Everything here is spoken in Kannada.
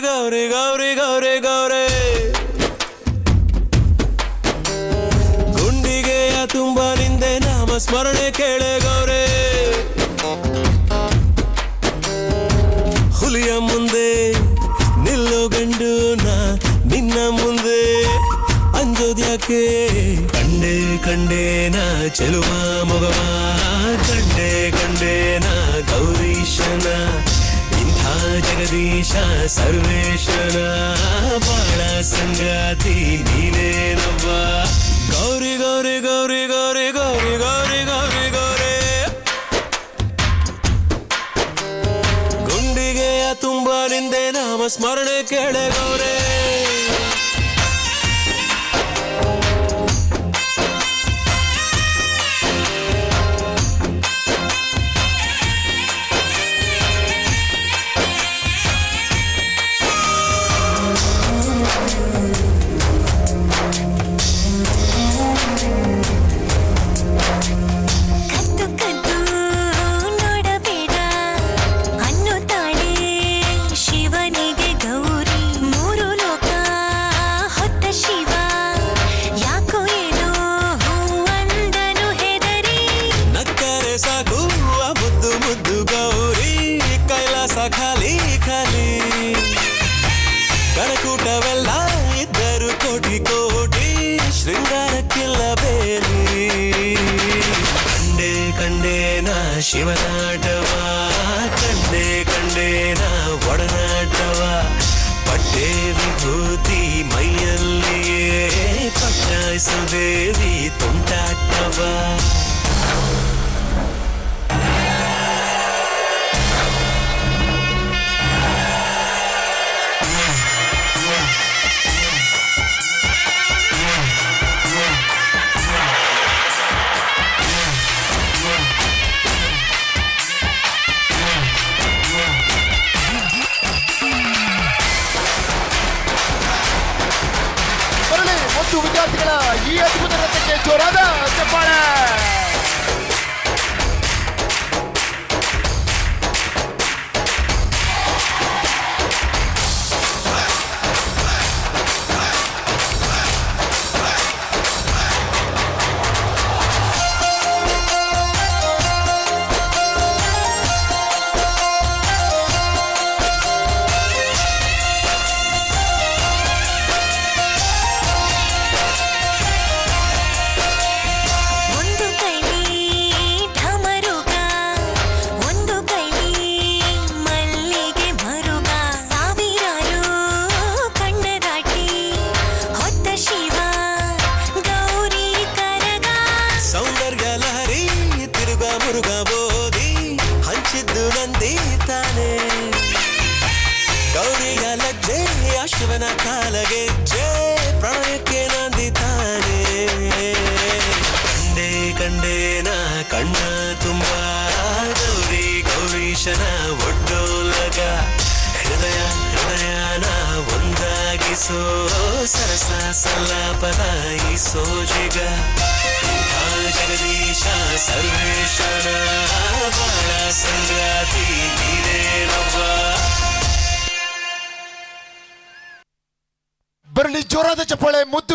ಗೌರಿ ಗೌರಿ ಗೌರಿ ಗೌರಿ. ಗುಂಡಿಗೆಯ ತುಂಬ ನಿಂದೆ ನಾಮ ಸ್ಮರಣೆ ಕೇಳೆ ಗೌರೆ. ಹುಲಿಯ ಮುಂದೆ ನಿಲ್ಲೋ ಗಂಡು ನಾ ನಿನ್ನ ಮುಂದೆ. ಅಂಜೋದ್ಯಾಕೆ ಕಂಡೆ ಕಂಡೇನಾ ಚೆಲುವ ಮೊಗವಾ. ಜಗದೀಶ, ಸರ್ವೇಶ್ವರ, ಬಾಳ ಸಂಗಾತಿ ನೀನೇನವ್ವ ಗೌರಿ ಗೌರಿ ಗೌರಿ ಗೌರಿ ಗೌರಿ ಗೌರಿ ಗೌರಿ ಗೌರಿ. ಗುಂಡಿಗೆಯ ತುಂಬ ನಿಂದೆ ನಾಮ ಸ್ಮರಣೆ ಕೇಳೆ ಗೌರೇ. మనస ఖాళీ ఖాళీ. కడకూట వెళ్ళ ఇద్దరు కోటి కోటి. శృంగార కిల్ల బేలి కండే కండే నా శివనాటవా కండే కండే నా ಒಡನಾಟವಾ ಪಟ್ಟೆ ವಿಭೂತಿ ಮೈಯಲ್ಲಿಯೇ ಪಟ್ಟಾಯಿಸು ದೇವಿ ತುಂಟಾಟವಾ ಮತ್ತು ವಿದ್ಯಾರ್ಥಿಗಳ ಈ ಅದ್ಭುತ ರಥಕ್ಕೆ ಜೋರಾದ ಚಪ್ಪಾಳೆ ಬೋದಿ ಹಂಚಿದ್ದು ನಂದಿ ತಾನೆ. ಗೌರಿಯ ಲಜ್ಜೆ ಅಶ್ವನ ಕಾಲಗೆಜ್ಜೆ ಪ್ರಣಯಕ್ಕೆ ನಂದಿತಾನೆ ಕಂಡೆ ಕಂಡೇನ ಕಣ್ಣ ತುಂಬ. ಗೌರಿ ಗೌರೀಶನ సరసో సరసా సల్లాపదాయి సోజిగా. జగదీశ సర్వేశ బాళ సంజాతి నీరేనవ్వా ಬರಲಿ ಜೋರಾದ ಚಪ್ಪಾಳೆ